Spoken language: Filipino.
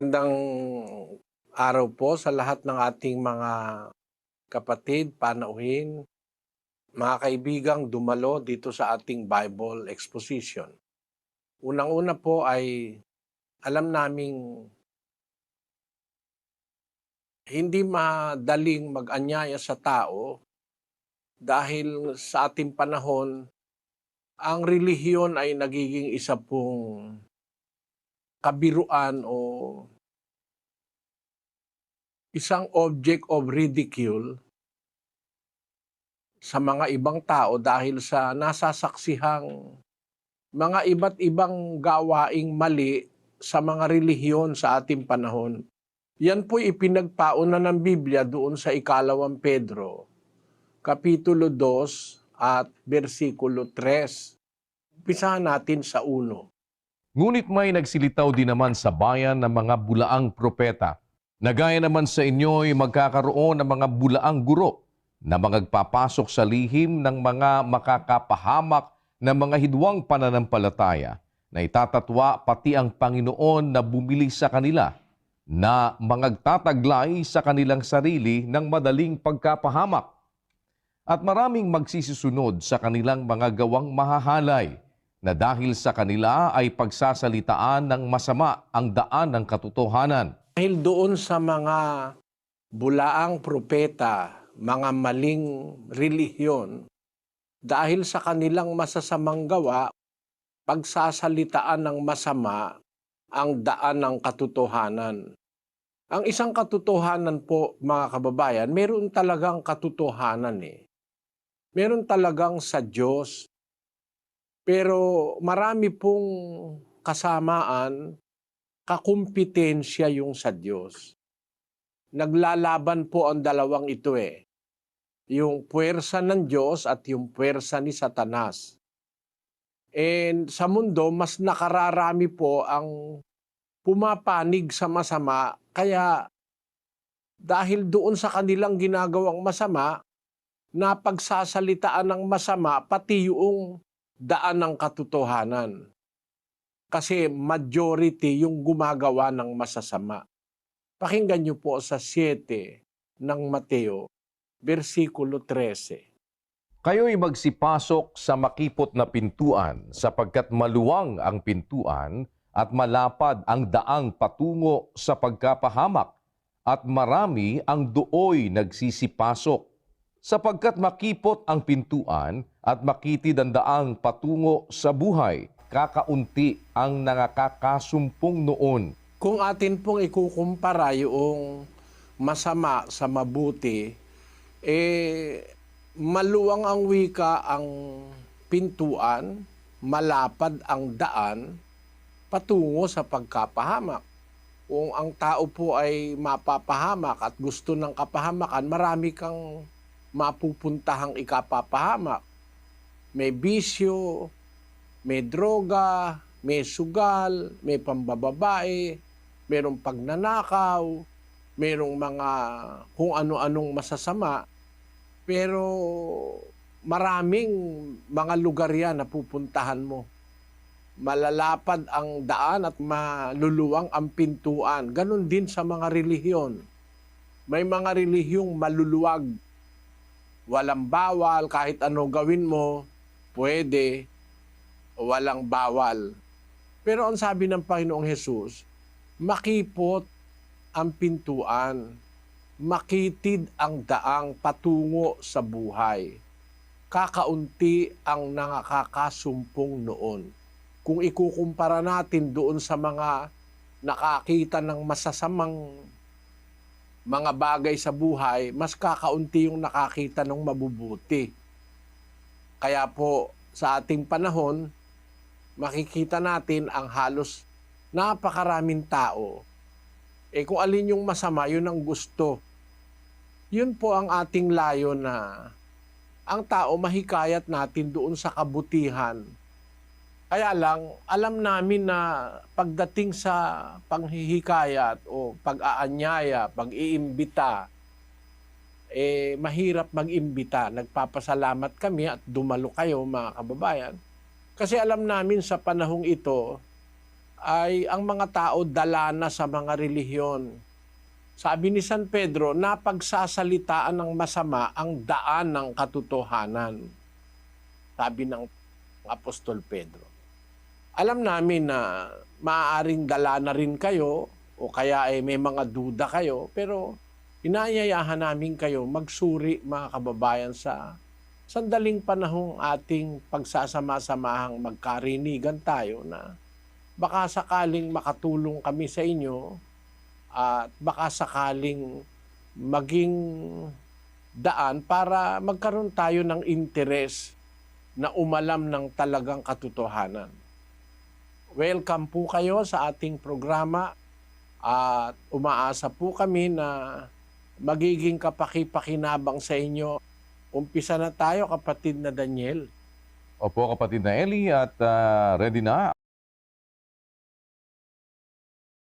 Magandang araw po sa lahat ng ating mga kapatid, panauhin, mga kaibigang dumalo dito sa ating Bible Exposition. Unang-una po ay alam naming hindi madaling mag-anyaya sa tao dahil sa ating panahon, ang relihiyon ay nagiging isa pong kabiruan o isang object of ridicule sa mga ibang tao dahil sa nasasaksihang mga iba't ibang gawaing mali sa mga relihiyon sa ating panahon. Yan po ipinagpauna ng Biblia doon sa ikalawang Pedro, Kapitulo 2 at versikulo 3. Umpisahan natin sa uno. Ngunit may nagsilitaw din naman sa bayan ng mga bulaang propeta, na gaya naman sa inyo ay magkakaroon ng mga bulaang guro na magpapasok sa lihim ng mga makakapahamak na mga hidwang pananampalataya na itatatwa pati ang Panginoon na bumili sa kanila na mangagtataglay sa kanilang sarili ng madaling pagkapahamak. At maraming magsisisunod sa kanilang mga gawang mahahalay na dahil sa kanila ay pagsasalitaan ng masama ang daan ng katotohanan. Dahil doon sa mga bulaang propeta, mga maling relihiyon, dahil sa kanilang masasamang gawa, pagsasalitaan ng masama ang daan ng katotohanan. Ang isang katotohanan po, mga kababayan, meron talagang katotohanan eh. Meron talagang sa Diyos pero marami pong kasamaan, kakumpetensya yung sa Diyos. Naglalaban po ang dalawang ito eh. Yung puwersa ng Diyos at yung puwersa ni Satanas. And sa mundo, mas nakararami po ang pumapanig sa masama. Kaya dahil doon sa kanilang ginagawang masama, napagsasalitaan ng masama pati yung daan ng katotohanan. Kasi majority yung gumagawa ng masasama. Pakinggan niyo po sa 7 ng Mateo, versikulo 13. Kayo'y magsipasok sa makipot na pintuan sapagkat maluwang ang pintuan at malapad ang daang patungo sa pagkapahamak at marami ang dooy nagsisipasok sapagkat makipot ang pintuan at makitid ang daang patungo sa buhay, kakaunti ang nakakasumpong noon. Kung atin pong ikukumpara yung masama sa mabuti, eh maluwang ang wika ang pintuan, malapad ang daan, patungo sa pagkapahamak. Kung ang tao po ay mapapahamak at gusto ng kapahamakan, marami kang mapupuntahang ikapapahamak. May bisyo, may droga, may sugal, may pambababae, mayroong pagnanakaw, mayroong mga kung ano-anong masasama. Pero maraming mga lugar yan na pupuntahan mo. Malalapad ang daan at maluluwang ang pintuan. Ganon din sa mga relihiyon. May mga relihiyong maluluwag walang bawal, kahit ano gawin mo, pwede, walang bawal. Pero ang sabi ng Panginoong Hesus, makipot ang pintuan, makitid ang daang patungo sa buhay. Kakaunti ang nakakasumpong noon. Kung ikukumpara natin doon sa mga nakakita ng masasamang mga bagay sa buhay, mas kakaunti yung nakakita ng mabubuti. Kaya po sa ating panahon, makikita natin ang halos napakaraming tao. Eh kung alin yung masama, yun ang gusto. Yun po ang ating layo na ang tao mahikayat natin doon sa kabutihan kaya lang, alam namin na pagdating sa panghihikayat o pag-aanyaya, pag-iimbita, eh, mahirap mag-imbita. Nagpapasalamat kami at dumalo kayo mga kababayan. Kasi alam namin sa panahong ito, ay ang mga tao dala na sa mga relihiyon. Sabi ni San Pedro, napagsasalitaan ng masama ang daan ng katotohanan. Sabi ng Apostol Pedro. Alam namin na maaaring dala na rin kayo o kaya ay may mga duda kayo, pero inaanyayahan namin kayo magsuri mga kababayan sa sandaling panahong ating pagsasama-samahang magkarinigan tayo na baka sakaling makatulong kami sa inyo at baka sakaling maging daan para magkaroon tayo ng interes na umalam ng talagang katotohanan. Welcome po kayo sa ating programa at umaasa po kami na magiging kapaki-pakinabang sa inyo. Umpisa na tayo kapatid na Daniel. Opo kapatid na Eli at ah, ready na